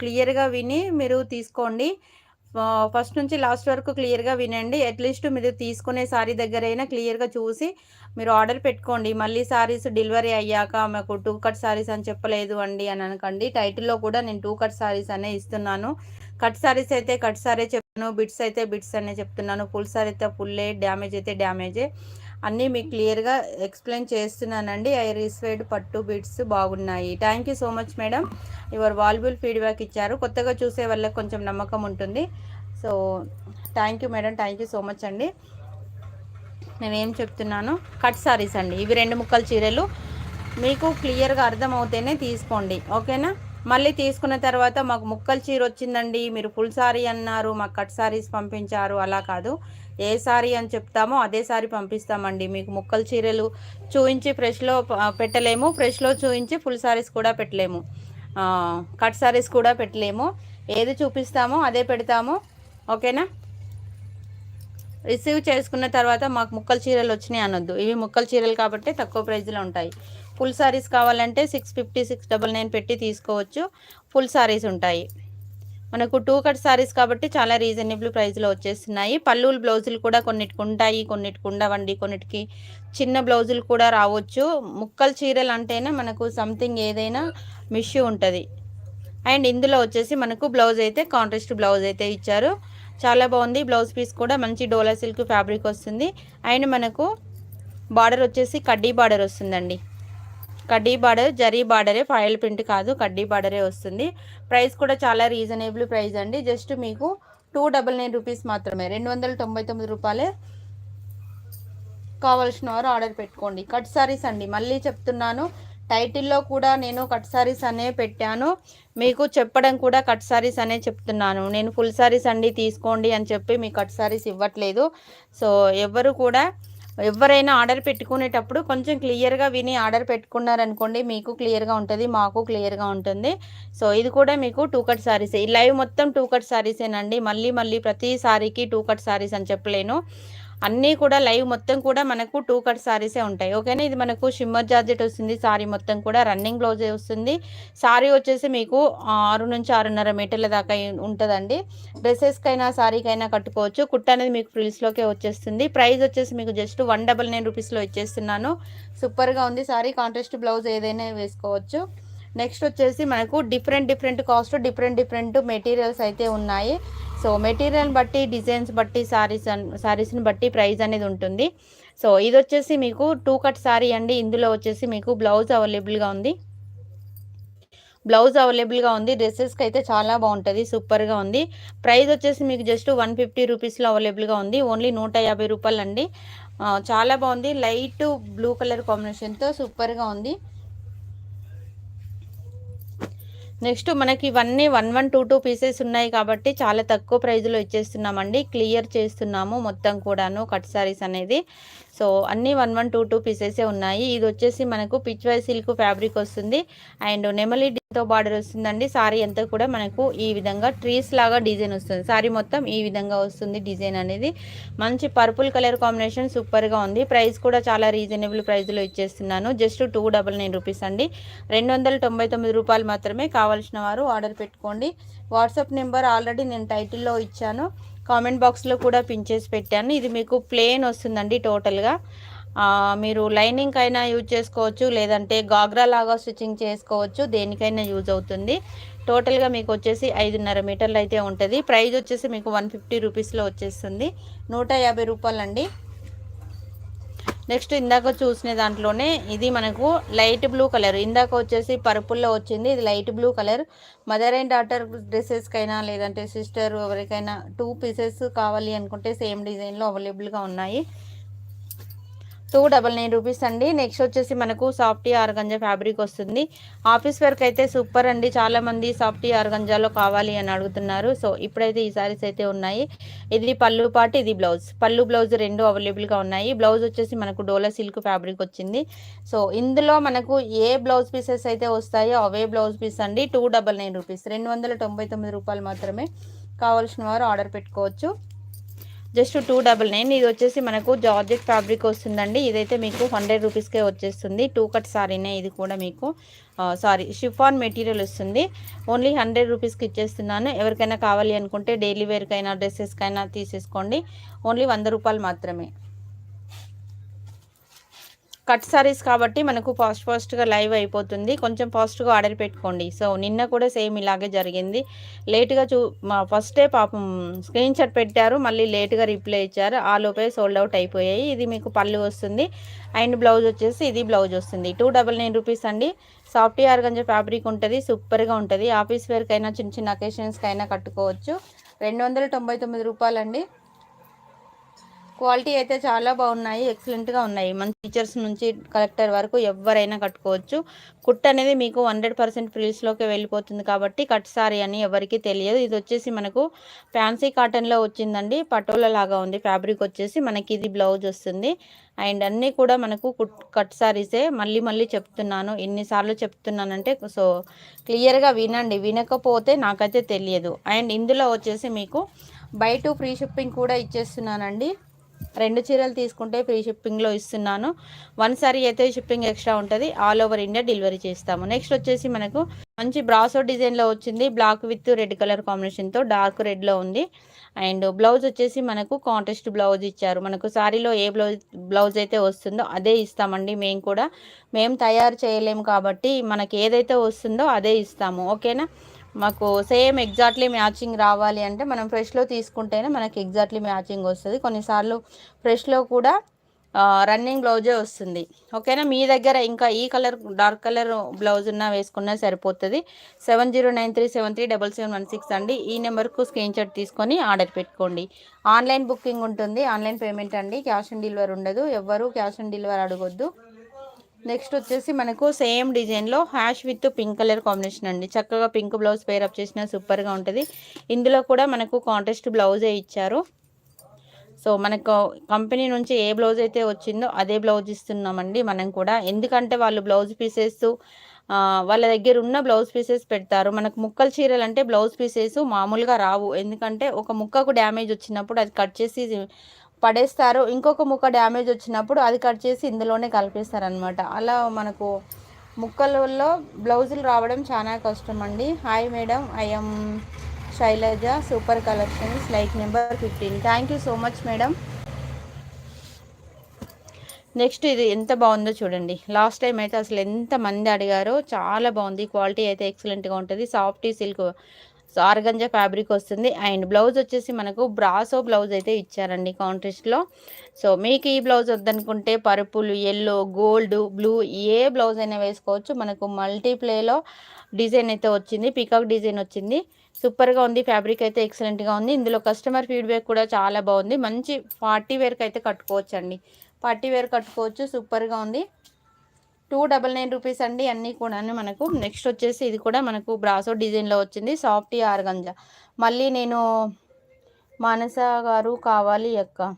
క్లియర్గా విని మీరు తీసుకోండి. ఫస్ట్ నుంచి లాస్ట్ వరకు క్లియర్గా వినండి. అట్లీస్ట్ మీరు తీసుకునే సారీ దగ్గరైనా క్లియర్గా చూసి మీరు ఆర్డర్ పెట్టుకోండి. మళ్ళీ సారీస్ డెలివరీ అయ్యాక మాకు టూ కట్ సారీస్ అని చెప్పలేదు అండి అని అనకండి. టైటిల్లో కూడా నేను టూ కట్ సారీస్ అనే ఇస్తున్నాను. కట్ సారీస్ అయితే కట్ సారీ చెప్తాను బిట్స్ అయితే బిట్స్ అనే చెప్తున్నాను. ఫుల్ సారీ అయితే ఫుల్లే డ్యామేజ్ అయితే డ్యామేజే. అన్నీ మీకు క్లియర్గా ఎక్స్ప్లెయిన్ చేస్తున్నానండి. ఐ రీస్వైడ్ పట్టు బిట్స్ బాగున్నాయి. Thank you so much madam. Your valuable feedback ఇచ్చారు. కొత్తగా చూసే వాళ్ళకి కొంచెం నమ్మకం ఉంటుంది. So thank you madam. Thank you so much అండి. నేనేం చెప్తున్నాను? కట్ సారీస్ అండి. ఇవి రెండు ముక్కల చీరలు. మీకు క్లియర్గా అర్థమవుతేనే తీసుకోండి. ఓకేనా? మళ్ళీ తీసుకున్న తర్వాత మాకు ముక్కల చీర వచ్చిందండి. మీరు ఫుల్ సారీ అన్నారు. మాకు కట్ సారీస్ పంపించారు. అలా కాదు. ఏ సారీ అని చెప్తామో అదే సారీ పంపిస్తామండి. మీకు ముక్కల చీరలు చూయించి ఫ్రెష్లో పెట్టలేము. ఫ్రెష్లో చూయించి ఫుల్ సారీస్ కూడా పెట్టలేము. కట్ సారీస్ కూడా పెట్టలేము. ఏది చూపిస్తామో అదే పెడతాము. ఓకేనా? రిసీవ్ చేసుకున్న తర్వాత మాకు ముక్కల చీరలు వచ్చినాయి అనొద్దు. ఇవి ముక్కల చీరలు కాబట్టి తక్కువ ప్రైజ్లో ఉంటాయి. ఫుల్ సారీస్ కావాలంటే six fifty six double nine పెట్టి తీసుకోవచ్చు. ఫుల్ సారీస్ ఉంటాయి. మనకు టూ కట్ సారీస్ కాబట్టి చాలా రీజనబుల్ ప్రైస్లో వచ్చేస్తున్నాయి. పల్లూలు బ్లౌజులు కూడా కొన్నిటికి ఉంటాయి కొన్నిటికి ఉండవండి కొన్నిటికి చిన్న బ్లౌజులు కూడా రావచ్చు. ముక్కల చీరలు అంటేనే మనకు సంథింగ్ ఏదైనా మిష్యూ ఉంటుంది. అండ్ ఇందులో వచ్చేసి మనకు బ్లౌజ్ అయితే కాంట్రాస్ట్ బ్లౌజ్ అయితే ఇచ్చారు. చాలా బాగుంది. బ్లౌజ్ పీస్ కూడా మంచి డోలా సిల్క్ ఫ్యాబ్రిక్ వస్తుంది. అండ్ మనకు బార్డర్ వచ్చేసి కడ్డీ బార్డర్ వస్తుందండి. కడ్డీ బార్డర్ జరీ బార్డరే ఫైల్ ప్రింట్ కాదు కడ్డీ బార్డరే వస్తుంది. ప్రైస్ కూడా చాలా రీజనబుల్ ప్రైస్ అండి. జస్ట్ మీకు టూ డబల్ నైన్ రూపీస్ మాత్రమే. రెండు వందల తొంభై తొమ్మిది రూపాయలే కావాల్సిన వారు ఆర్డర్ పెట్టుకోండి. కట్ సారీస్ అండి. మళ్ళీ చెప్తున్నాను టైటిల్లో కూడా నేను కట్ సారీస్ అనే పెట్టాను. మీకు చెప్పడం కూడా కట్ సారీస్ అనే చెప్తున్నాను. నేను ఫుల్ సారీస్ అండి తీసుకోండి అని చెప్పి మీకు కట్ సారీస్ ఇవ్వట్లేదు. సో ఎవరు కూడా ఎవరైనా ఆర్డర్ పెట్టుకునేటప్పుడు కొంచెం క్లియర్గా విని ఆర్డర్ పెట్టుకున్నారనుకోండి మీకు క్లియర్గా ఉంటుంది మాకు క్లియర్గా ఉంటుంది. సో ఇది కూడా మీకు టూ కట్ శారీసే ఈ లైవ్ మొత్తం టూ కట్ శారీసేనండి మళ్ళీ మళ్ళీ ప్రతి శారీకి టూ కట్ శారీస్ అని చెప్పలేను. అన్నీ కూడా లైవ్ మొత్తం కూడా మనకు టూ కట్ సారీసే ఉంటాయి. ఓకేనా? ఇది మనకు షిమ్మర్ జార్జెట్ వస్తుంది సారీ మొత్తం కూడా రన్నింగ్ బ్లౌజ్ వస్తుంది. సారీ వచ్చేసి మీకు ఆరు నుంచి ఆరున్నర మీటర్ల దాకా ఉంటుందండి. డ్రెస్సెస్కైనా సారీకైనా కట్టుకోవచ్చు. కుట్ట అనేది మీకు ఫ్రిల్స్లోకే వచ్చేస్తుంది. ప్రైస్ వచ్చేసి మీకు జస్ట్ వన్ డబల్ నైన్ రూపీస్లో ఇచ్చేస్తున్నాను. సూపర్గా ఉంది సారీ కాంట్రాస్ట్ బ్లౌజ్ ఏదైనా వేసుకోవచ్చు. నెక్స్ట్ వచ్చేసి మనకు different different cost different different materials అయితే ఉన్నాయి. సో మెటీరియల్ బట్టి డిజైన్స్ బట్టి సారీస్ సారీస్ని బట్టి ప్రైస్ అనేది ఉంటుంది. సో ఇది వచ్చేసి మీకు టూ కట్ సారీ అండి. ఇందులో వచ్చేసి మీకు బ్లౌజ్ అవైలబుల్గా ఉంది. బ్లౌజ్ అవైలబుల్గా ఉంది. డ్రెస్సెస్కి అయితే చాలా బాగుంటుంది. సూపర్గా ఉంది. ప్రైస్ వచ్చేసి మీకు జస్ట్ వన్ ఫిఫ్టీ రూపీస్లో అవైలబుల్గా ఉంది. ఓన్లీ నూట యాభై రూపాయలు అండి చాలా బాగుంది. లైట్ బ్లూ కలర్ కాంబినేషన్తో సూపర్గా ఉంది. నెక్స్ట్ మనకి ఇవన్నీ one one two two pieces ఉన్నాయి కాబట్టి చాలా తక్కువ ప్రైజ్లో ఇచ్చేస్తున్నామండి. క్లియర్ చేస్తున్నాము మొత్తం కూడాను కట్ సారీస్ అనేది. సో అన్నీ వన్ వన్ టూ టూ పీసెసే ఉన్నాయి. ఇది వచ్చేసి మనకు పిచ్వై సిల్క్ ఫ్యాబ్రిక్ వస్తుంది. అండ్ నెమలి తో బార్డర్ వస్తుందండి. సారీ అంతా కూడా మనకు ఈ విధంగా ట్రీస్ లాగా డిజైన్ వస్తుంది. సారీ మొత్తం ఈ విధంగా వస్తుంది డిజైన్ అనేది. మంచి పర్పుల్ కలర్ కాంబినేషన్ సూపర్గా ఉంది. ప్రైస్ కూడా చాలా రీజనబుల్ ప్రైస్లో ఇచ్చేస్తున్నాను. Just two double nine rupees అండి. రెండు వందల తొంభై తొమ్మిది రూపాయలు మాత్రమే కావాల్సిన వారు ఆర్డర్ పెట్టుకోండి. వాట్సాప్ నెంబర్ ఆల్రెడీ నేను టైటిల్లో ఇచ్చాను. కామెంట్ బాక్స్లో కూడా పిన్ చేసి పెట్టాను. ఇది మీకు ప్లేన్ వస్తుందండి టోటల్గా. మీరు లైనింగ్ అయినా యూజ్ చేసుకోవచ్చు లేదంటే గాగ్రా లాగా స్టిచ్చింగ్ చేసుకోవచ్చు దేనికైనా యూజ్ అవుతుంది. టోటల్గా మీకు వచ్చేసి ఐదున్నర మీటర్లు అయితే ఉంటుంది. ప్రైజ్ వచ్చేసి మీకు వన్ ఫిఫ్టీ రూపీస్లో వచ్చేస్తుంది. నూట యాభై రూపాయలండి. నెక్స్ట్ ఇందాక చూసిన దాంట్లోనే ఇది మనకు లైట్ బ్లూ కలర్. ఇందాక వచ్చేసి పర్పుల్లో వచ్చింది ఇది light blue colour. Mother and daughter డ్రెస్సెస్కైనా లేదంటే సిస్టర్ ఎవరికైనా టూ పీసెస్ కావాలి అనుకుంటే సేమ్ డిజైన్లో అవైలబుల్గా ఉన్నాయి. టూ డబల్ నైన్ రూపీస్ అండి. నెక్స్ట్ వచ్చేసి మనకు సాఫ్టీ ఆర్గంజా ఫ్యాబ్రిక్ వస్తుంది. ఆఫీస్ వర్క్ అయితే సూపర్ అండి. చాలామంది సాఫ్టీ ఆర్గంజాలో కావాలి అని అడుగుతున్నారు. సో ఇప్పుడైతే ఈ సారీస్ అయితే ఉన్నాయి. ఇది పళ్ళు పాటు ఇది బ్లౌజ్. పళ్ళు బ్లౌజ్ రెండు అవైలబుల్గా ఉన్నాయి. బ్లౌజ్ వచ్చేసి మనకు డోలా సిల్క్ ఫ్యాబ్రిక్ వచ్చింది. సో ఇందులో మనకు ఏ బ్లౌజ్ పీసెస్ అయితే వస్తాయో అవే బ్లౌజ్ పీస్ అండి. Two double nine rupees. రెండు వందల తొంభై తొమ్మిది రూపాయలు మాత్రమే కావాల్సిన వారు ఆర్డర్ పెట్టుకోవచ్చు. Just two double nine. ఇది వచ్చేసి మనకు జార్జెట్ ఫ్యాబ్రిక్ వస్తుందండి. ఇదైతే మీకు హండ్రెడ్ రూపీస్కే వచ్చేస్తుంది. టూ కట్ సారీనే ఇది కూడా మీకు సారీ షిఫాన్ మెటీరియల్ వస్తుంది. ఓన్లీ హండ్రెడ్ రూపీస్కి ఇచ్చేస్తున్నాను. ఎవరికైనా కావాలి అనుకుంటే డైలీ వేర్కైనా డ్రెస్సెస్కైనా తీసేసుకోండి. ఓన్లీ వంద రూపాయలు మాత్రమే. కట్ సారీస్ కాబట్టి మనకు ఫాస్ట్ ఫాస్ట్గా లైవ్ అయిపోతుంది. కొంచెం ఫాస్ట్గా ఆర్డర్ పెట్టుకోండి. సో నిన్న కూడా సేమ్ ఇలాగే జరిగింది. లేట్గా చూ మా ఫస్టే పాపం స్క్రీన్ షాట్ పెట్టారు. మళ్ళీ లేట్గా రిప్లై ఇచ్చారు. ఆ లోపే సోల్డ్ అవుట్ అయిపోయాయి. ఇది మీకు పళ్ళు వస్తుంది. అండ్ బ్లౌజ్ వచ్చేసి ఇది బ్లౌజ్ వస్తుంది. టూ డబల్ నైన్ రూపీస్ అండి. సాఫ్ట్ ఆర్గంజ ఫ్యాబ్రిక్ ఉంటుంది. సూపర్గా ఉంటుంది. ఆఫీస్ వేర్కైనా చిన్న చిన్న అకేషన్స్కైనా కట్టుకోవచ్చు. రెండు వందల తొంభై తొమ్మిది రూపాయలండి. క్వాలిటీ అయితే చాలా బాగున్నాయి ఎక్సలెంట్గా ఉన్నాయి. మన టీచర్స్ నుంచి కలెక్టర్ వరకు ఎవరైనా కట్టుకోవచ్చు. కుట్ అనేది మీకు హండ్రెడ్ పర్సెంట్ ఫ్రిల్స్లోకి వెళ్ళిపోతుంది కాబట్టి కట్ సారీ అని ఎవరికి తెలియదు. ఇది వచ్చేసి మనకు ఫ్యాన్సీ కాటన్లో వచ్చిందండి. పటోలా లాగా ఉంది. ఫ్యాబ్రిక్ వచ్చేసి మనకి ఇది బ్లౌజ్ వస్తుంది. అండ్ అన్నీ కూడా మనకు కుట్ కట్ సారీసే. మళ్ళీ మళ్ళీ చెప్తున్నాను. ఎన్నిసార్లు చెప్తున్నానంటే సో క్లియర్గా వినండి. వినకపోతే నాకైతే తెలియదు. అండ్ ఇందులో వచ్చేసి మీకు బై టు ఫ్రీ షిప్పింగ్ కూడా ఇచ్చేస్తున్నానండి. రెండు చీరలు తీసుకుంటే ఫ్రీ షిప్పింగ్లో ఇస్తున్నాను. వన్ సారీ అయితే షిప్పింగ్ ఎక్స్ట్రా ఉంటుంది. ఆల్ ఓవర్ ఇండియా డెలివరీ చేస్తాము. నెక్స్ట్ వచ్చేసి మనకు మంచి బ్రాసో డిజైన్లో వచ్చింది. బ్లాక్ విత్ రెడ్ కలర్ కాంబినేషన్తో డార్క్ రెడ్లో ఉంది. అండ్ బ్లౌజ్ వచ్చేసి మనకు కాంటెస్ట్ బ్లౌజ్ ఇచ్చారు. మనకు సారీలో ఏ బ్లౌజ్ బ్లౌజ్ అయితే వస్తుందో అదే ఇస్తామండి మేము కూడా. మేము తయారు చేయలేము కాబట్టి మనకి ఏదైతే వస్తుందో అదే ఇస్తాము. ఓకేనా? మాకు సేమ్ ఎగ్జాక్ట్లీ మ్యాచింగ్ రావాలి అంటే మనం ఫ్రెష్లో తీసుకుంటేనే మనకి ఎగ్జాక్ట్లీ మ్యాచింగ్ వస్తుంది. కొన్నిసార్లు ఫ్రెష్లో కూడా రన్నింగ్ బ్లౌజే వస్తుంది. ఓకేనా? మీ దగ్గర ఇంకా ఈ కలర్ డార్క్ కలర్ బ్లౌజ్ ఉన్న వేసుకున్నా సరిపోతుంది. Seven zero nine three seven three double seven one six అండి. ఈ నెంబర్కు స్క్రీన్ షాట్ తీసుకొని ఆర్డర్ పెట్టుకోండి. ఆన్లైన్ బుకింగ్ ఉంటుంది. ఆన్లైన్ పేమెంట్ అండి. క్యాష్ ఆన్ డెలివరీ ఉండదు. ఎవ్వరూ క్యాష్ ఆన్ డెలివరీ అడగొద్దు. నెక్స్ట్ వచ్చేసి మనకు సేమ్ డిజైన్లో ash with pink colour combination అండి. చక్కగా పింక్ బ్లౌజ్ పేర్ అప్ చేసిన సూపర్గా ఉంటుంది. ఇందులో కూడా మనకు కాంట్రాస్ట్ బ్లౌజే ఇచ్చారు. సో మనకు కంపెనీ నుంచి ఏ బ్లౌజ్ అయితే వచ్చిందో అదే బ్లౌజ్ ఇస్తున్నామండి మనం కూడా. ఎందుకంటే వాళ్ళు బ్లౌజ్ పీసెస్ వాళ్ళ దగ్గర ఉన్న బ్లౌజ్ పీసెస్ పెడతారు. మనకు ముక్కల చీరలు అంటే బ్లౌజ్ పీసెస్ మామూలుగా రావు. ఎందుకంటే ఒక ముక్కకు డ్యామేజ్ వచ్చినప్పుడు అది కట్ చేసి పడేస్తారు. ఇంకొక ముక్క డ్యామేజ్ వచ్చినప్పుడు అది కట్ చేసి ఇందులోనే కలిపేస్తారు అనమాట అలా మనకు ముక్కలలో బ్లౌజులు రావడం చాలా కష్టం అండి hi madam I'm Shailaja super collections like number fifteen. Thank you so much madam. Next ఇది ఎంత బాగుందో చూడండి. లాస్ట్ టైం అయితే అసలు ఎంత మంది అడిగారో చాలా బాగుంది. క్వాలిటీ అయితే ఎక్సలెంట్గా ఉంటుంది. Softy silk so organza fabric వస్తుంది. అండ్ బ్లౌజ్ వచ్చేసి మనకు బ్రాసో బ్లౌజ్ అయితే ఇచ్చారండి కాంట్రెస్ట్లో సో మీకు ఈ బ్లౌజ్ వద్దనుకుంటే పర్పుల్ ఎల్లో గోల్డ్ బ్లూ ఏ బ్లౌజ్ అయినా వేసుకోవచ్చు. మనకు మల్టీప్లేలో డిజైన్ అయితే వచ్చింది. పికాక్ డిజైన్ వచ్చింది. సూపర్గా ఉంది. ఫ్యాబ్రిక్ అయితే ఎక్సలెంట్గా ఉంది. ఇందులో కస్టమర్ ఫీడ్బ్యాక్ కూడా చాలా బాగుంది. మంచి పార్టీ వేర్కి అయితే కట్టుకోవచ్చు అండి పార్టీ వేర్ కట్టుకోవచ్చు సూపర్గా ఉంది. టూ డబల్ నైన్ రూపీస్ అండి అన్నీ కూడా మనకు. నెక్స్ట్ వచ్చేసి ఇది కూడా మనకు బ్రాసో డిజైన్లో వచ్చింది. Softy organza. మళ్ళీ నేను మానస గారు కావాలి అక్క.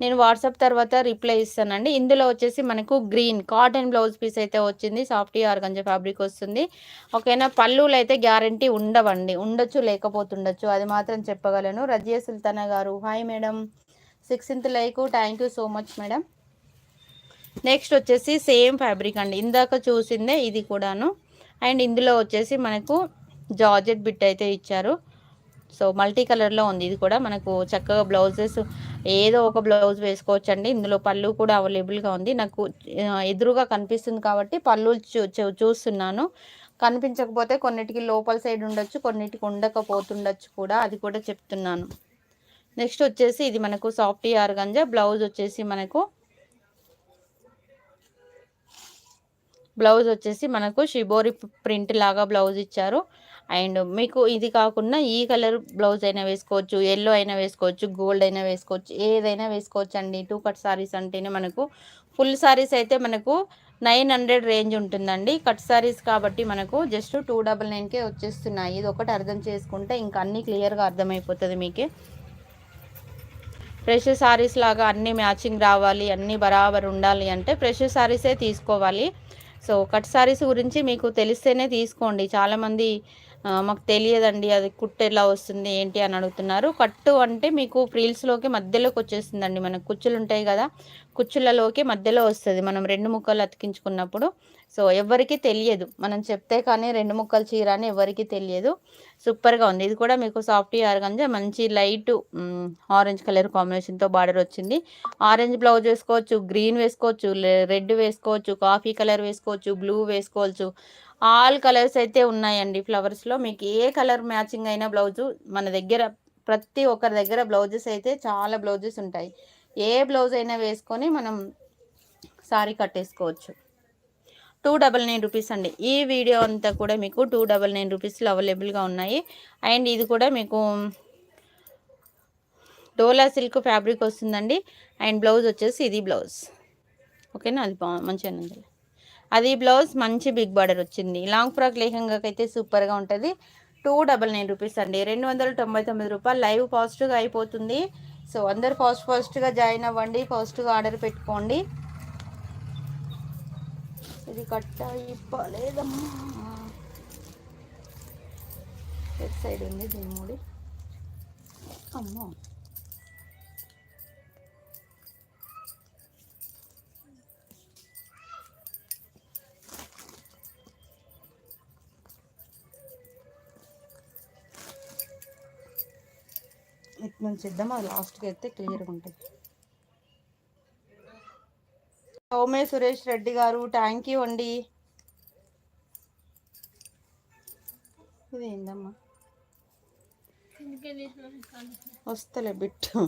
నేను వాట్సాప్ తర్వాత రిప్లై ఇస్తానండి. ఇందులో వచ్చేసి మనకు గ్రీన్ కాటన్ బ్లౌజ్ పీస్ అయితే వచ్చింది. సాఫ్ట్ ఆర్గంజ ఫ్యాబ్రిక్ వస్తుంది. ఓకేనా? పళ్ళులు అయితే గ్యారంటీ ఉండవండి. ఉండొచ్చు లేకపోతుండొచ్చు. అది మాత్రం చెప్పగలను. రజియా సుల్తానా గారు. Hi madam. Sixth like. Thank you so much madam. Next వచ్చేసి సేమ్ ఫ్యాబ్రిక్ అండి. ఇందాక చూసిందే ఇది కూడాను. అండ్ ఇందులో వచ్చేసి మనకు జార్జెట్ బిట్ అయితే ఇచ్చారు. సో మల్టీ కలర్లో ఉంది. ఇది కూడా మనకు చక్కగా బ్లౌజెస్ ఏదో ఒక బ్లౌజ్ వేసుకోవచ్చు అండి ఇందులో పళ్ళు కూడా అవైలబుల్గా ఉంది. నాకు ఎదురుగా కనిపిస్తుంది కాబట్టి పళ్ళు చూ చూస్తున్నాను. కనిపించకపోతే కొన్నిటికి లోపల సైడ్ ఉండొచ్చు కొన్నిటికి ఉండకపోతుండొచ్చు కూడా అది కూడా చెప్తున్నాను. నెక్స్ట్ వచ్చేసి ఇది మనకు సాఫ్ట్ ఆర్గంజా. బ్లౌజ్ వచ్చేసి మనకు బ్లౌజ్ వచ్చేసి మనకు షిబోరి ప్రింట్ లాగా బ్లౌజ్ ఇచ్చారు. అండ్ మీకు ఇది కాకుండా ఈ కలర్ బ్లౌజ్ అయినా వేసుకోవచ్చు ఎల్లో అయినా వేసుకోవచ్చు గోల్డ్ అయినా వేసుకోవచ్చు ఏదైనా వేసుకోవచ్చు అండి. టూ కట్ సారీస్ అంటేనే మనకు ఫుల్ సారీస్ అయితే మనకు నైన్ హండ్రెడ్ రేంజ్ ఉంటుందండి. కట్ సారీస్ కాబట్టి మనకు జస్ట్ టూ డబల్ నైన్కే వచ్చేస్తున్నాయి. ఇది ఒకటి అర్థం చేసుకుంటే ఇంకా అన్నీ క్లియర్గా అర్థమైపోతుంది మీకే. ఫ్రెష్ సారీస్ లాగా అన్నీ మ్యాచింగ్ రావాలి అన్నీ బరాబర్ ఉండాలి అంటే ఫ్రెష్ సారీసే తీసుకోవాలి. సో కట్ సారీస్ గురించి మీకు తెలిస్తేనే తీసుకోండి. చాలామంది మాకు తెలియదండి అది కుట్టు ఎలా వస్తుంది ఏంటి అని అడుగుతున్నారు. కట్టు అంటే మీకు ఫ్రీల్స్లోకి మధ్యలోకి వచ్చేస్తుందండి మనకు కుచ్చులు ఉంటాయి కదా కుచ్చులలోకి మధ్యలో వస్తుంది మనం రెండు ముక్కలు అతికించుకున్నప్పుడు. సో ఎవరికీ తెలియదు మనం చెప్తే కానీ రెండు ముక్కలు చీర అని ఎవరికీ తెలియదు. సూపర్గా ఉంది ఇది కూడా మీకు సాఫ్ట్ ఆర్గంజా మంచి లైట్ ఆరెంజ్ కలర్ కాంబినేషన్తో బార్డర్ వచ్చింది. ఆరెంజ్ బ్లౌజ్ వేసుకోవచ్చు గ్రీన్ వేసుకోవచ్చు రెడ్ వేసుకోవచ్చు కాఫీ కలర్ వేసుకోవచ్చు బ్లూ వేసుకోవచ్చు ఆల్ కలర్స్ అయితే ఉన్నాయండి ఫ్లవర్స్లో మీకు ఏ కలర్ మ్యాచింగ్ అయినా బ్లౌజు మన దగ్గర ప్రతి ఒక్కరి దగ్గర బ్లౌజెస్ అయితే చాలా బ్లౌజెస్ ఉంటాయి. ఏ బ్లౌజ్ అయినా వేసుకొని మనం సారీ కట్టేసుకోవచ్చు. టూ డబల్ నైన్ రూపీస్ అండి. ఈ వీడియో అంతా కూడా మీకు టూ డబల్ నైన్ రూపీస్లో అవైలబుల్గా ఉన్నాయి. అండ్ ఇది కూడా మీకు డోలా సిల్క్ ఫ్యాబ్రిక్ వస్తుందండి. అండ్ బ్లౌజ్ వచ్చేసి ఇది బ్లౌజ్. ఓకేనా? అది బా మంచిగా ఉంది అది బ్లౌజ్ మంచి బిగ్ బార్డర్ వచ్చింది. లాంగ్ ఫ్రాక్ లేహంగాకి అయితే సూపర్గా ఉంటుంది. టూ డబల్ నైన్ రూపీస్ అండి. రెండు వందల తొంభై తొమ్మిది రూపాయలు లైవ్ ఫాస్ట్గా అయిపోతుంది. సో అందరు ఫాస్ట్ ఫాస్ట్గా జాయిన్ అవ్వండి. ఫాస్ట్గా ఆర్డర్ పెట్టుకోండి. ఇది కట్ట ఇప్పలేదమ్మా సైడ్ ఉంది దీని మూడి. అమ్మో. ఇటు నుంచి ఇద్దాం అది లాస్ట్కి అయితే క్లియర్గా ఉంటుంది. సౌమ్య సురేష్ రెడ్డి గారు థ్యాంక్ యూ అండి. ఇది ఏందమ్మా వస్తలే బిట్టు.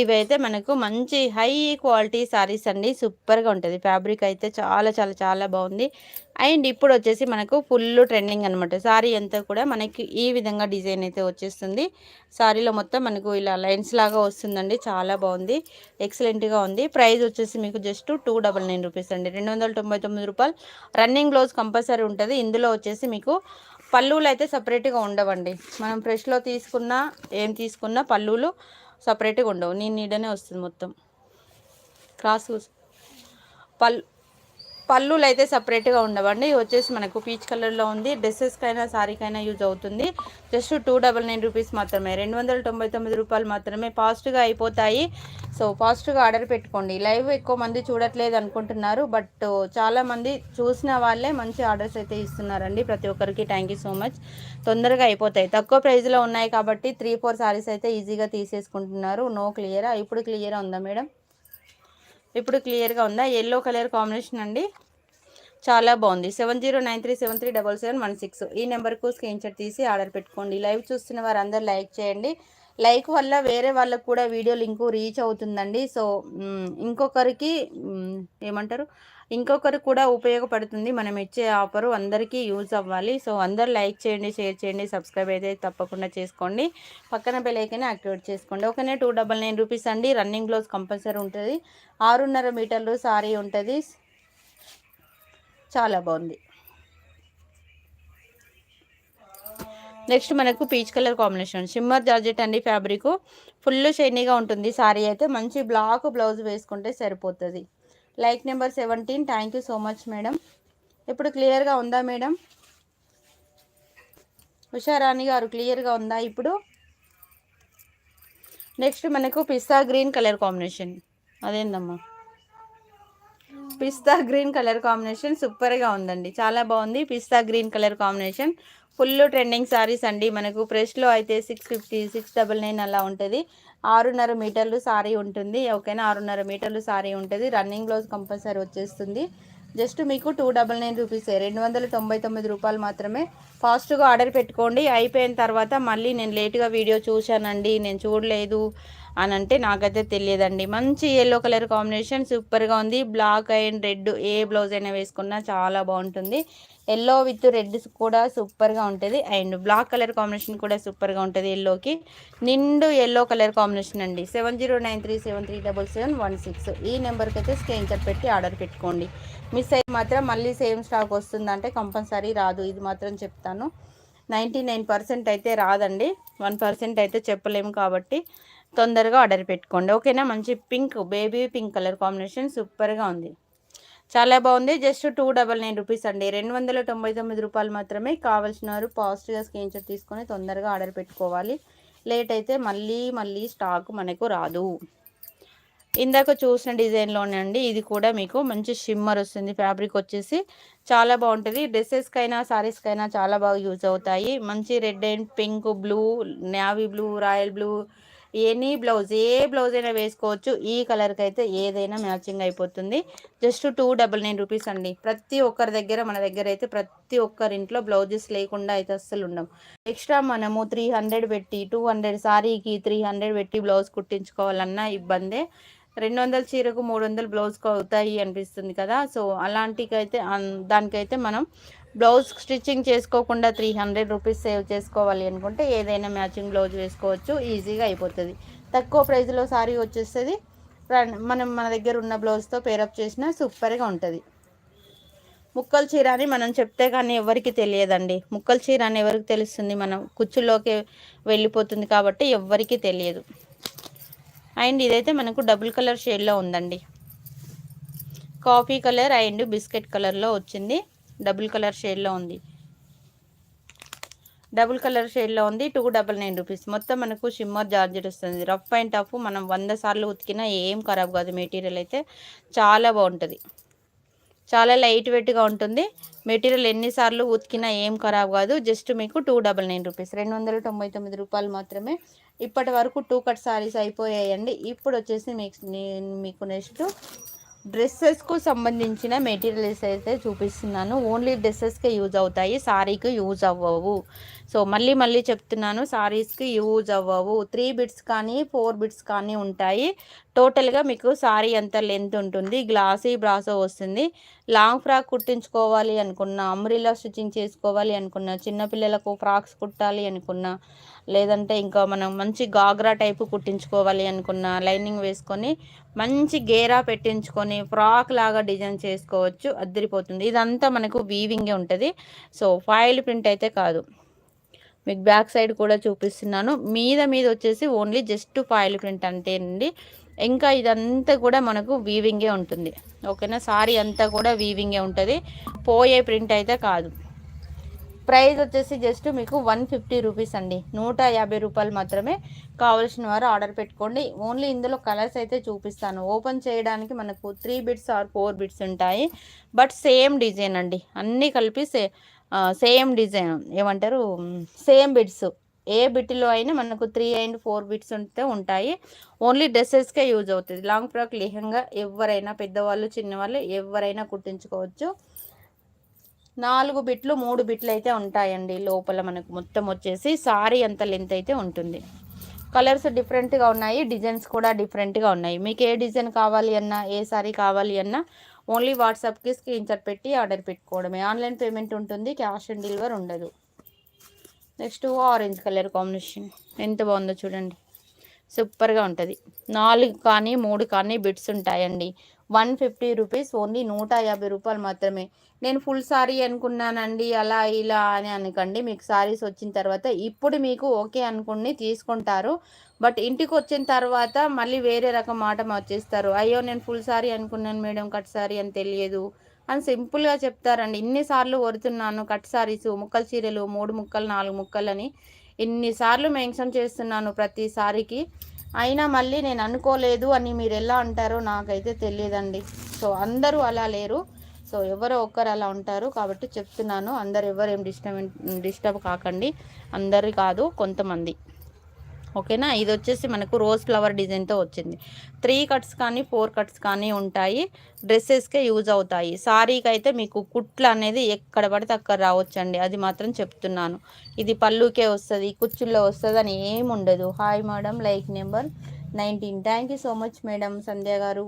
ఇవైతే మనకు మంచి హై క్వాలిటీ సారీస్ అండి. సూపర్గా ఉంటుంది. ఫ్యాబ్రిక్ అయితే చాలా చాలా చాలా బాగుంది. అండ్ ఇప్పుడు వచ్చేసి మనకు ఫుల్ ట్రెండింగ్ అనమాట శారీ అంతా కూడా మనకి ఈ విధంగా డిజైన్ అయితే వచ్చేస్తుంది. సారీలో మొత్తం మనకు ఇలా లైన్స్ లాగా వస్తుందండి. చాలా బాగుంది. ఎక్సలెంట్గా ఉంది. ప్రైస్ వచ్చేసి మీకు just two double nine rupees అండి. రెండు వందల తొంభై తొమ్మిది రూపాయలు. రన్నింగ్ బ్లౌజ్ కంపల్సరీ ఉంటుంది. ఇందులో వచ్చేసి మీకు పళ్ళులు అయితే సపరేట్గా ఉండవండి. మనం ఫ్రెష్లో తీసుకున్నా ఏం తీసుకున్నా పళ్ళులు సపరేట్గా ఉండవు. నీ నీడనే వస్తుంది మొత్తం. క్రాస్ పళ్ళు పళ్ళులు అయితే సపరేట్గా ఉండవండి. ఇవి వచ్చేసి మనకు పీచ్ కలర్లో ఉంది. డ్రెస్సెస్కైనా శారీకైనా యూజ్ అవుతుంది. Just two double nine rupees మాత్రమే. రెండు వందల తొంభై తొమ్మిది రూపాయలు మాత్రమే ఫాస్ట్గా అయిపోతాయి. సో ఫాస్ట్గా ఆర్డర్ పెట్టుకోండి. లైవ్ ఎక్కువ మంది చూడట్లేదు అనుకుంటున్నారు. బట్ చాలామంది చూసిన వాళ్ళే మంచి ఆర్డర్స్ అయితే ఇస్తున్నారండి. ప్రతి ఒక్కరికి థ్యాంక్ యూ సో మచ్. తొందరగా అయిపోతాయి. తక్కువ ప్రైస్లో ఉన్నాయి కాబట్టి త్రీ ఫోర్ శారీస్ అయితే ఈజీగా తీసేసుకుంటున్నారు. నో క్లియరా? ఇప్పుడు క్లియరా ఉందా మేడం? ఇప్పుడు క్లియర్గా ఉందా? ఎల్లో కలర్ కాంబినేషన్ అండి. చాలా బాగుంది. Seven zero nine three seven three double seven one six. ఈ నెంబర్కు స్క్రీన్ షాట్ తీసి ఆర్డర్ పెట్టుకోండి. లైవ్ చూస్తున్న వారందరూ లైక్ చేయండి. లైక్ వల్ల వేరే వాళ్ళకు కూడా వీడియో లింకు రీచ్ అవుతుందండి. సో ఇంకొకరికి ఏమంటారు? ఇంకొకరు కూడా ఉపయోగపడుతుంది. మనం ఇచ్చే ఆఫరు అందరికీ యూజ్ అవ్వాలి. సో అందరు లైక్ చేయండి షేర్ చేయండి సబ్స్క్రైబ్ అయితే తప్పకుండా చేసుకోండి. పక్కన బెల్ యాక్టివేట్ చేసుకోండి. ఓకేనే టూ డబల్ నైన్ రూపీస్ అండి. రన్నింగ్ బ్లౌజ్ కంపల్సరీ ఉంటుంది. ఆరున్నర మీటర్లు సారీ ఉంటుంది. చాలా బాగుంది. నెక్స్ట్ మనకు peach colour combination. Shimmer georgette అండి ఫ్యాబ్రిక్. ఫుల్ షైనీగా ఉంటుంది సారీ అయితే. మంచి బ్లాక్ బ్లౌజ్ వేసుకుంటే సరిపోతుంది. Like number seventeen. Thank you so much madam ఇప్పుడు క్లియర్గా ఉందా మేడం ఉషారాణి గారు క్లియర్గా ఉందా ఇప్పుడు? నెక్స్ట్ మనకు పిస్తా గ్రీన్ కలర్ కాంబినేషన్ అదేందమ్మా? పిస్తా గ్రీన్ కలర్ కాంబినేషన్ సూపర్గా ఉందండి. చాలా బాగుంది. పిస్తా green colour combination full trending saris అండి. మనకు ప్రెస్లో అయితే six fifty six double nine అలా ఉంటుంది. ఆరున్నర మీటర్లు సారీ ఉంటుంది. ఓకేనా? ఆరున్నర మీటర్లు సారీ ఉంటుంది. రన్నింగ్ బ్లౌజ్ కంపల్సరీ వచ్చేస్తుంది. జస్ట్ మీకు టూ డబల్ నైన్ రూపీస్. రెండు వందల తొంభై తొమ్మిది రూపాయలు మాత్రమే. ఫాస్ట్గా ఆర్డర్ పెట్టుకోండి. అయిపోయిన తర్వాత మళ్ళీ నేను లేటుగా వీడియో చూశానండి. నేను చూడలేదు అని అంటే నాకైతే తెలియదండి. మంచి ఎల్లో కలర్ కాంబినేషన్ సూపర్గా ఉంది. బ్లాక్ అండ్ రెడ్ ఏ బ్లౌజ్ అయినా వేసుకున్నా చాలా బాగుంటుంది. ఎల్లో విత్ రెడ్ కూడా సూపర్గా ఉంటుంది. అండ్ బ్లాక్ కలర్ కాంబినేషన్ కూడా సూపర్గా ఉంటుంది ఎల్లోకి నిండు ఎల్లో కలర్ కాంబినేషన్ అండి. Seven zero nine three seven three double seven one six. ఈ నెంబర్కి అయితే స్క్రీన్ షాట్ పెట్టి ఆర్డర్ పెట్టుకోండి. మిస్ అయితే మాత్రం మళ్ళీ సేమ్ స్టాక్ వస్తుందంటే కంపల్సరీ రాదు. ఇది మాత్రం చెప్తాను. నైంటీ నైన్ పర్సెంట్ అయితే రాదండి. వన్ పర్సెంట్ అయితే చెప్పలేము కాబట్టి తొందరగా ఆర్డర్ పెట్టుకోండి. ఓకేనా? మంచి pink baby pink colour combination సూపర్గా ఉంది. చాలా బాగుంది. Just two double nine rupees అండి. రెండు వందల తొంభై తొమ్మిది రూపాయలు మాత్రమే కావాల్సిన వారు పాజిటివ్గా స్క్రీన్ షాట్ తీసుకొని తొందరగా ఆర్డర్ పెట్టుకోవాలి. లేట్ అయితే మళ్ళీ మళ్ళీ స్టాక్ మనకు రాదు. ఇందాక చూసిన డిజైన్లోనే అండి. ఇది కూడా మీకు మంచి షిమ్మర్ వస్తుంది. ఫ్యాబ్రిక్ వచ్చేసి చాలా బాగుంటుంది. డ్రెస్సెస్కైనా శారీస్కైనా చాలా బాగా యూజ్ అవుతాయి. మంచి red and pink blue navy blue royal blue any blouse A blouse అయినా వేసుకోవచ్చు. ఈ కలర్కి అయితే ఏదైనా మ్యాచింగ్ అయిపోతుంది. Just two double nine rupees అండి. ప్రతి ఒక్కరి దగ్గర మన దగ్గర అయితే ప్రతి ఒక్కరి ఇంట్లో బ్లౌజెస్ లేకుండా అయితే అస్సలు ఉండవు. ఎక్స్ట్రా మనము త్రీ హండ్రెడ్ పెట్టి టూ హండ్రెడ్ సారీకి త్రీ హండ్రెడ్ పెట్టి బ్లౌజ్ కుట్టించుకోవాలన్నా ఇబ్బందే. రెండు వందల చీరకు మూడు వందలు బ్లౌజ్కి అవుతాయి అనిపిస్తుంది కదా. సో అలాంటికైతే దానికైతే మనం బ్లౌజ్ స్టిచ్చింగ్ చేసుకోకుండా త్రీ హండ్రెడ్ రూపీస్ సేవ్ చేసుకోవాలి అనుకుంటే ఏదైనా మ్యాచింగ్ బ్లౌజ్ వేసుకోవచ్చు ఈజీగా అయిపోతుంది. తక్కువ ప్రైస్లో సారీ వచ్చేస్తుంది. మనం మన దగ్గర ఉన్న బ్లౌజ్తో పేరప్ చేసినా సూపర్గా ఉంటుంది. ముక్కల చీర అని మనం చెప్తే కానీ ఎవరికి తెలియదండి. ముక్కల చీర అని ఎవరికి తెలుస్తుంది? మనం కుచ్చులోకి వెళ్ళిపోతుంది కాబట్టి ఎవరికీ తెలియదు. అండ్ ఇదైతే మనకు డబుల్ కలర్ షేడ్లో ఉందండి. కాఫీ కలర్ అండ్ బిస్కెట్ కలర్లో వచ్చింది. డబుల్ కలర్ షేడ్లో ఉంది. డబుల్ కలర్ షేడ్లో ఉంది. Two double nine rupees. మొత్తం మనకు షిమ్మర్ జార్జెట్ వస్తుంది. రఫ్ అండ్ టఫ్ మనం వంద సార్లు ఉతికినా ఏం ఖరాబ్ కాదు. మెటీరియల్ అయితే చాలా బాగుంటుంది. చాలా లైట్ వెయిట్గా ఉంటుంది. మెటీరియల్ ఎన్నిసార్లు ఉతికినా ఏం ఖరాబ్ కాదు. జస్ట్ మీకు టూ డబల్ నైన్ రూపీస్. రెండు వందల తొంభై తొమ్మిది రూపాయలు మాత్రమే ఇప్పటి వరకు టూ కట్ శారీస్ అయిపోయాయండి. ఇప్పుడు వచ్చేసి మీకు మీకు నెక్స్ట్ డ్రెస్సెస్కు సంబంధించిన మెటీరియల్స్ అయితే చూపిస్తున్నాను. ఓన్లీ డ్రెస్సెస్కే యూజ్ అవుతాయి శారీకి యూజ్ అవ్వవు. సో మళ్ళీ మళ్ళీ చెప్తున్నాను శారీస్కి యూజ్ అవ్వవు. త్రీ బిట్స్ కానీ ఫోర్ బిట్స్ కానీ ఉంటాయి. టోటల్గా మీకు శారీ అంత లెంత్ ఉంటుంది? గ్లాసీ బ్రాసో వస్తుంది. లాంగ్ ఫ్రాక్ కుట్టించుకోవాలి అనుకున్న అమ్రిలా స్టిచ్చింగ్ చేసుకోవాలి అనుకున్న చిన్నపిల్లలకు ఫ్రాక్స్ కుట్టాలి అనుకున్న లేదంటే ఇంకా మనం మంచి గాగ్రా టైపు కుట్టించుకోవాలి అనుకున్న లైనింగ్ వేసుకొని మంచి గేరా పెట్టించుకొని ఫ్రాక్ లాగా డిజైన్ చేసుకోవచ్చు అద్దరిపోతుంది. ఇదంతా మనకు వీవింగే ఉంటుంది. సో ఫైల్ ప్రింట్ అయితే కాదు. మీకు బ్యాక్ సైడ్ కూడా చూపిస్తున్నాను. మీద మీద వచ్చేసి ఓన్లీ జస్ట్ ఫైల్ ప్రింట్ అంతేనండి. ఇంకా ఇదంతా కూడా మనకు వీవింగే ఉంటుంది. ఓకేనా? సారీ అంతా కూడా వీవింగే ఉంటుంది. పోయే ప్రింట్ అయితే కాదు. ప్రైస్ వచ్చేసి జస్ట్ మీకు వన్ ఫిఫ్టీ రూపీస్ అండి. నూట యాభై రూపాయలు మాత్రమే కావలసిన వారు ఆర్డర్ పెట్టుకోండి. ఓన్లీ ఇందులో కలర్స్ అయితే చూపిస్తాను. ఓపెన్ చేయడానికి మనకు three bits or four bits ఉంటాయి. బట్ సేమ్ డిజైన్ అండి. అన్నీ కలిపి సే సేమ్ డిజైన్ ఏమంటారు? Same bits. ఏ బిట్లో అయినా మనకు త్రీ అండ్ ఫోర్ బిట్స్ ఉంటే ఉంటాయి. ఓన్లీ డ్రెస్సెస్కే యూజ్ అవుతుంది. లాంగ్ ఫ్రాక్ లేహంగా ఎవరైనా పెద్దవాళ్ళు చిన్నవాళ్ళు ఎవరైనా కుట్టించుకోవచ్చు. నాలుగు బిట్లు మూడు బిట్లు అయితే ఉంటాయండి లోపల మనకు. మొత్తం వచ్చేసి సారీ అంత లెంత్ అయితే ఉంటుంది. కలర్స్ డిఫరెంట్గా ఉన్నాయి డిజైన్స్ కూడా డిఫరెంట్గా ఉన్నాయి. మీకు ఏ డిజైన్ కావాలి అన్నా ఏ సారీ కావాలి అన్నా ఓన్లీ వాట్సాప్కి స్క్రీన్ షాట్ పెట్టి ఆర్డర్ పెట్టుకోవడమే. ఆన్లైన్ పేమెంట్ ఉంటుంది క్యాష్ ఆన్ డెలివర్ ఉండదు. నెక్స్ట్ ఆరెంజ్ కలర్ కాంబినేషన్ ఎంత బాగుందో చూడండి. సూపర్గా ఉంటుంది. నాలుగు కానీ మూడు కానీ బిట్స్ ఉంటాయండి. వన్ ఫిఫ్టీ రూపీస్ ఓన్లీ నూట యాభై రూపాయలు మాత్రమే. నేను ఫుల్ సారీ అనుకున్నానండి అలా ఇలా అని అనకండి. మీకు సారీస్ వచ్చిన తర్వాత ఇప్పుడు మీకు ఓకే అనుకుని తీసుకుంటారు. బట్ ఇంటికి వచ్చిన తర్వాత మళ్ళీ వేరే రకం మాట వచ్చేస్తారు అయ్యో నేను ఫుల్ సారీ అనుకున్నాను మేడం కట్ సారీ అని తెలియదు అని సింపుల్గా చెప్తారండి. ఇన్నిసార్లు కొడుతున్నాను కట్ సారీస్ ముక్కల చీరలు మూడు ముక్కలు నాలుగు ముక్కలు అని ఇన్నిసార్లు మెన్షన్ చేస్తున్నాను ప్రతి సారీకి. అయినా మళ్ళీ నేను అనుకోలేదు అని మీరు ఎలా అంటారో నాకైతే తెలియదండి. సో అందరూ అలా లేరు. సో ఎవరో ఒక్కరు అలా ఉంటారు కాబట్టి చెప్తున్నాను. అందరు ఎవరు ఏం డిస్టర్బ్ డిస్టర్బ్ కాకండి. అందరి కాదు కొంతమంది. ఓకేనా? ఇది వచ్చేసి మనకు రోజ్ ఫ్లవర్ డిజైన్తో వచ్చింది. త్రీ కట్స్ కానీ ఫోర్ కట్స్ కానీ ఉంటాయి. డ్రెస్సెస్కే యూజ్ అవుతాయి. సారీకి అయితే మీకు కుట్లు అనేది ఎక్కడ పడితే అక్కడ రావచ్చండి. అది మాత్రం చెప్తున్నాను. ఇది పళ్ళుకే వస్తుంది కుచ్చుల్లో వస్తుంది అని ఏముండదు hi madam like number nineteen thank you so much madam Sandhya గారు.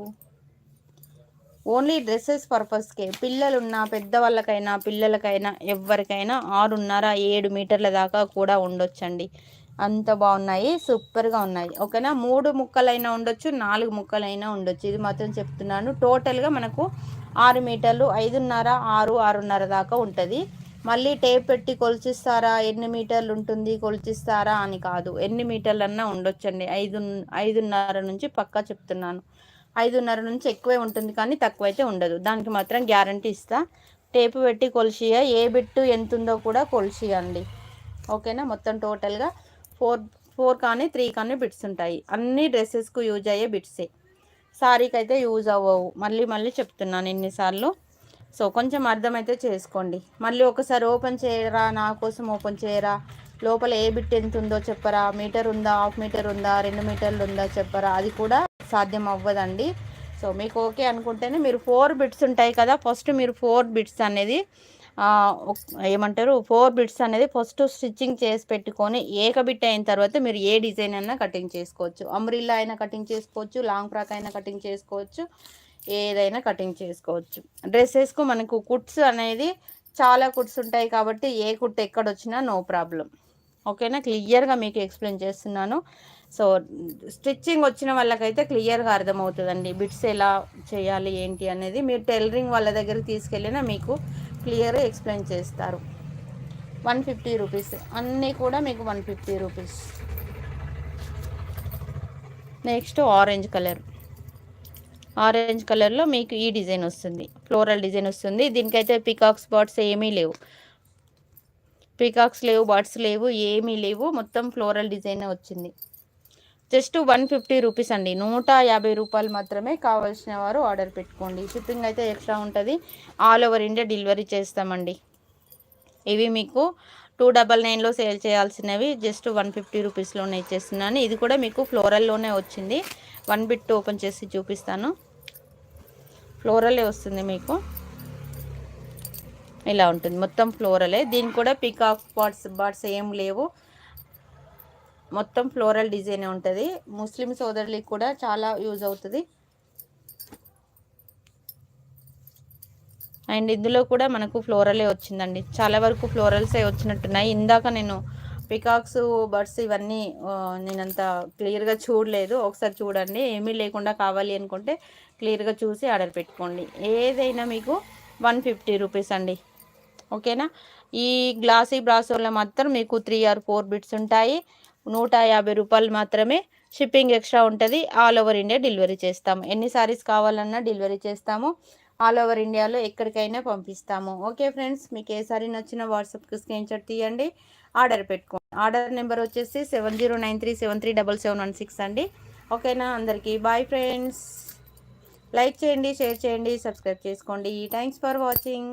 ఓన్లీ డ్రెస్సెస్ పర్పస్కే పిల్లలున్నా పెద్దవాళ్ళకైనా పిల్లలకైనా ఎవరికైనా ఆరున్నర ఏడు మీటర్ల దాకా కూడా ఉండొచ్చండి. అంత బాగున్నాయి సూపర్గా ఉన్నాయి. ఓకేనా? మూడు ముక్కలైనా ఉండొచ్చు నాలుగు ముక్కలైనా ఉండొచ్చు. ఇది మాత్రం చెప్తున్నాను. టోటల్గా మనకు ఆరు మీటర్లు ఐదున్నర ఆరు ఆరున్నర దాకా ఉంటుంది. మళ్ళీ టేప్ పెట్టి కొలిచిస్తారా? ఎన్ని మీటర్లు ఉంటుంది? కొలిచిస్తారా అని కాదు. ఎన్ని మీటర్లన్నా ఉండొచ్చండి. ఐదు ఐదున్నర నుంచి పక్కా చెప్తున్నాను. ఐదున్నర నుంచి ఎక్కువే ఉంటుంది కానీ తక్కువైతే ఉండదు. దానికి మాత్రం గ్యారంటీ ఇస్తా. టేపు పెట్టి కొలిసియ ఏ బిట్టు ఎంత ఉందో కూడా కొలిసియండి ఓకేనా? మొత్తం టోటల్గా ఫోర్ ఫోర్ కానీ త్రీ కానీ బిట్స్ ఉంటాయి. అన్ని డ్రెస్సెస్కు యూజ్ అయ్యే బిట్సే. సారీకి అయితే యూజ్ అవ్వవు. మళ్ళీ మళ్ళీ చెప్తున్నాను ఎన్నిసార్లు సో కొంచెం అర్థమైతే చేసుకోండి. మళ్ళీ ఒకసారి ఓపెన్ చేయరా? నా కోసం ఓపెన్ చేయరా? లోపల ఏ బిట్ ఎంత ఉందో చెప్పరా? మీటర్ ఉందా? హాఫ్ మీటర్ ఉందా? రెండు మీటర్లు ఉందా? చెప్పరా? అది కూడా సాధ్యం అవ్వదండి. సో మీకు ఓకే అనుకుంటేనే మీరు ఫోర్ బిట్స్ ఉంటాయి కదా? ఫస్ట్ మీరు ఫోర్ బిట్స్ అనేది ఏమంటారు ఫోర్ బిట్స్ అనేది ఫస్ట్ స్టిచ్చింగ్ చేసి పెట్టుకొని ఏక బిట్ అయిన తర్వాత మీరు ఏ డిజైన్ అయినా కటింగ్ చేసుకోవచ్చు. అమ్రిల్లా అయినా కటింగ్ చేసుకోవచ్చు లాంగ్ ఫ్రాక్ అయినా కటింగ్ చేసుకోవచ్చు ఏదైనా కటింగ్ చేసుకోవచ్చు. డ్రెస్సెస్కు మనకు కుట్స్ అనేది చాలా కుట్స్ ఉంటాయి కాబట్టి ఏ కుట్ ఎక్కడొచ్చినా నో ప్రాబ్లం. ఓకేనా? క్లియర్గా మీకు ఎక్స్ప్లెయిన్ చేస్తున్నాను. సో స్టిచ్చింగ్ వచ్చిన వాళ్ళకైతే క్లియర్గా అర్థమవుతుందండి. బిట్స్ ఎలా చేయాలి ఏంటి అనేది మీరు టైలరింగ్ వాళ్ళ దగ్గరికి తీసుకెళ్ళినా మీకు క్లియర్గా ఎక్స్ప్లెయిన్ చేస్తారు. One fifty rupees. అన్నీ కూడా మీకు one fifty rupees. Next orange colour. Orange కలర్లో మీకు ఈ డిజైన్ వస్తుంది. ఫ్లోరల్ డిజైన్ వస్తుంది. దీనికైతే పికాక్స్ బాట్స్ ఏమీ లేవు. పికాక్స్ లేవు బర్డ్స్ లేవు ఏమీ లేవు. మొత్తం ఫ్లోరల్ డిజైన్ వచ్చింది. జస్ట్ వన్ ఫిఫ్టీ రూపీస్ అండి. నూట యాభై రూపాయలు మాత్రమే కావాల్సిన వారు ఆర్డర్ పెట్టుకోండి. షిప్పింగ్ అయితే ఎక్స్ట్రా ఉంటుంది. ఆల్ ఓవర్ ఇండియా డెలివరీ చేస్తామండి. ఇవి మీకు టూ డబల్ నైన్లో సేల్ చేయాల్సినవి జస్ట్ వన్ ఫిఫ్టీ రూపీస్లోనే ఇచ్చేస్తున్నాను. ఇది కూడా మీకు ఫ్లోరల్లోనే వచ్చింది. వన్ బిట్ ఓపెన్ చేసి చూపిస్తాను. ఫ్లోరలే వస్తుంది మీకు. ఇలా ఉంటుంది. మొత్తం ఫ్లోరలే. దీనికి కూడా పికాక్ పాట్స్ బాట్స్ ఏం లేవు. మొత్తం ఫ్లోరల్ డిజైన్ ఉంటుంది. ముస్లిం సోదరులకి కూడా చాలా యూజ్ అవుతుంది. అండ్ ఇందులో కూడా మనకు ఫ్లోరలే వచ్చిందండి. చాలా వరకు ఫ్లోరల్సే వచ్చినట్టున్నాయి. ఇందాక నేను పికాక్స్ బర్డ్స్ ఇవన్నీ నేనంత క్లియర్గా చూడలేదు. ఒకసారి చూడండి. ఏమీ లేకుండా కావాలి అనుకుంటే క్లియర్గా చూసి ఆర్డర్ పెట్టుకోండి. ఏదైనా మీకు వన్ ఫిఫ్టీ రూపీస్ అండి. ఓకేనా? ఈ గ్లాసీ బ్రాసోలో మాత్రం మీకు త్రీ ఆర్ ఫోర్ బిట్స్ ఉంటాయి. నూట యాభై రూపాయలు మాత్రమే షిప్పింగ్ ఎక్స్ట్రా ఉంటుంది. ఆల్ ఓవర్ ఇండియా డెలివరీ చేస్తాము. ఎన్ని సారీస్ కావాలన్నా డెలివరీ చేస్తాము. ఆల్ ఓవర్ ఇండియాలో ఎక్కడికైనా పంపిస్తాము. ఓకే ఫ్రెండ్స్ మీకు ఏ సారీ నచ్చిన వాట్సాప్కి స్క్రీన్ షాట్ తీయండి. ఆర్డర్ పెట్టుకోండి. ఆర్డర్ నెంబర్ వచ్చేసి seven zero nine three seven three double seven one six అండి. ఓకేనా? అందరికీ బాయ్ ఫ్రెండ్స్. లైక్ చేయండి షేర్ చేయండి సబ్స్క్రైబ్ చేసుకోండి. Thanks for watching.